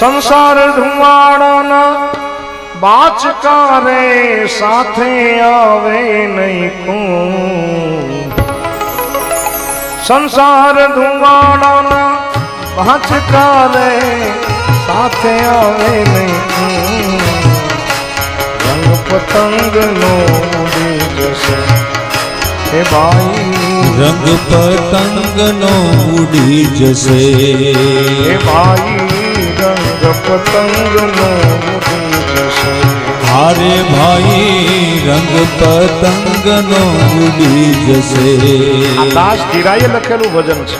સંસાર ધુમાડાના બાચકારે સાથે આવે નહીં કું સંસાર ધુમાડાના બાચકારે સાથે આવે નહીં રંગ પતંગ નો ઉડી જશે હે ભાઈ રંગ પતંગનો ઉડી જશે. હે ભાઈ રંગ પતંગ નો ઉડી જશે હારે ભાઈ રંગ પતંગનો ઉડી જશે દાસ ધીરાએ લખેલું ભજન છે.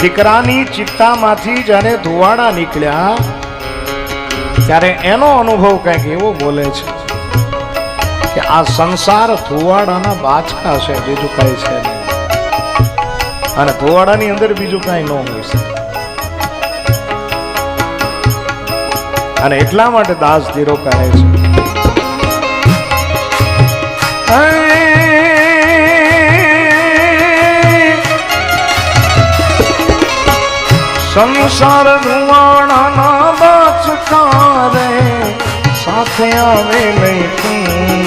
દીકરાની ચિત્તામાંથી જ્યારે ધુવાડા નીકળ્યા ત્યારે એનો અનુભવ કંઈક એવો બોલે છે કે આ સંસાર ધુવાડાના બાચકા છે, બીજું કઈ છે અને ધુવાડાની અંદર બીજું કાંઈ ન હોય છે અને એટલા માટે દાસ ધીરો કહે છે. સંસાર ધુવાણાના બાચકારે સાથે આવે નહીં તું.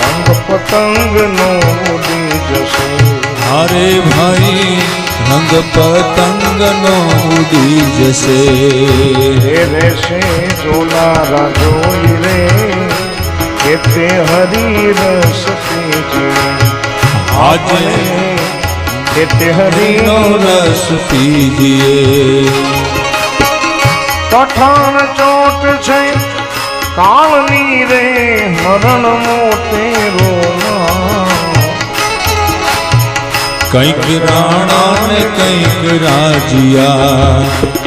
રંગ પતંગ રંગ પતંગનો ઉડી જશે રે રહેશે જોનારા જોઈ રે કે તે હરી રસ આજે કે તે હરી નો રસ પીજીએ કઠણ ચોટ છે કાળની રે મરણ મોટેરો કંઈક રાણા ને કંઈક રાજીયા.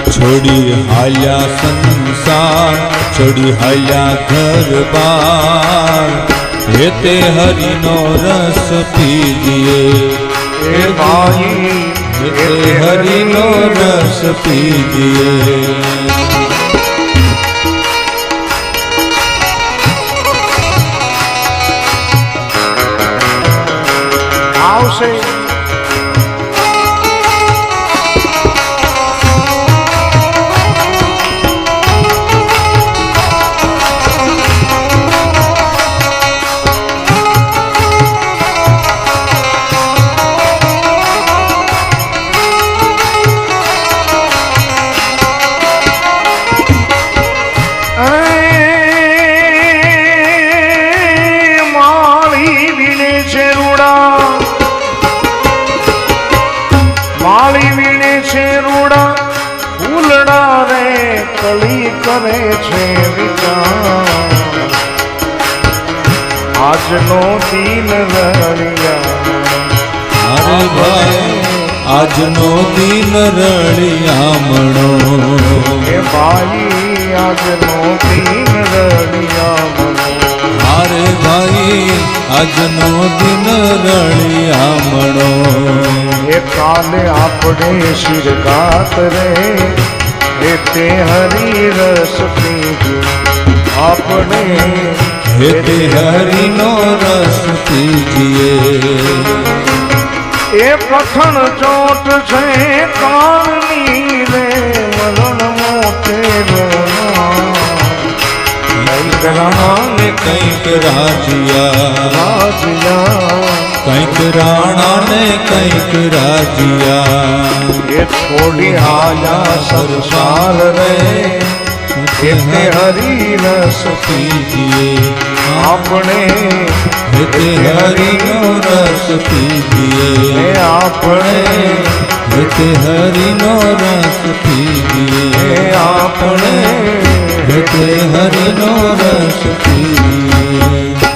છોડી હાલ્યા સંસાર છોડી હાલ્યા ઘર બાર હે તે હરિનો રસ પીજીએ. હરિનો રસ પીજીએ. કરે છે વિચાર? આજનો દિન રળિયા. અરે ભાઈ આજનો દિન રળિયામણો હે ભાઈ આજનો દિન રળિયા અરે ભાઈ આજનો દિન રળિયામણો એ કાલે આપણે શિરગાત રે. એ તે હરી રસ પીજું આપણે હે તે હરિનો રસ પીજીએ એ પ્રથણ ચોટ છે કાળની રે મરણ મોટે કંઈક રાણા કંઈક રાજીયા રાજિયા કંઈક રાણા ને કંઈક રાજીયા એ છોડી આયા સંસાર રે એટલે હરિરસ પીજીએ આપણે એટલે હરિનો રસ પીજીએ આપણે એટલે હરિનો રસ પીજીએ આપણે એટલે હરિનો રસ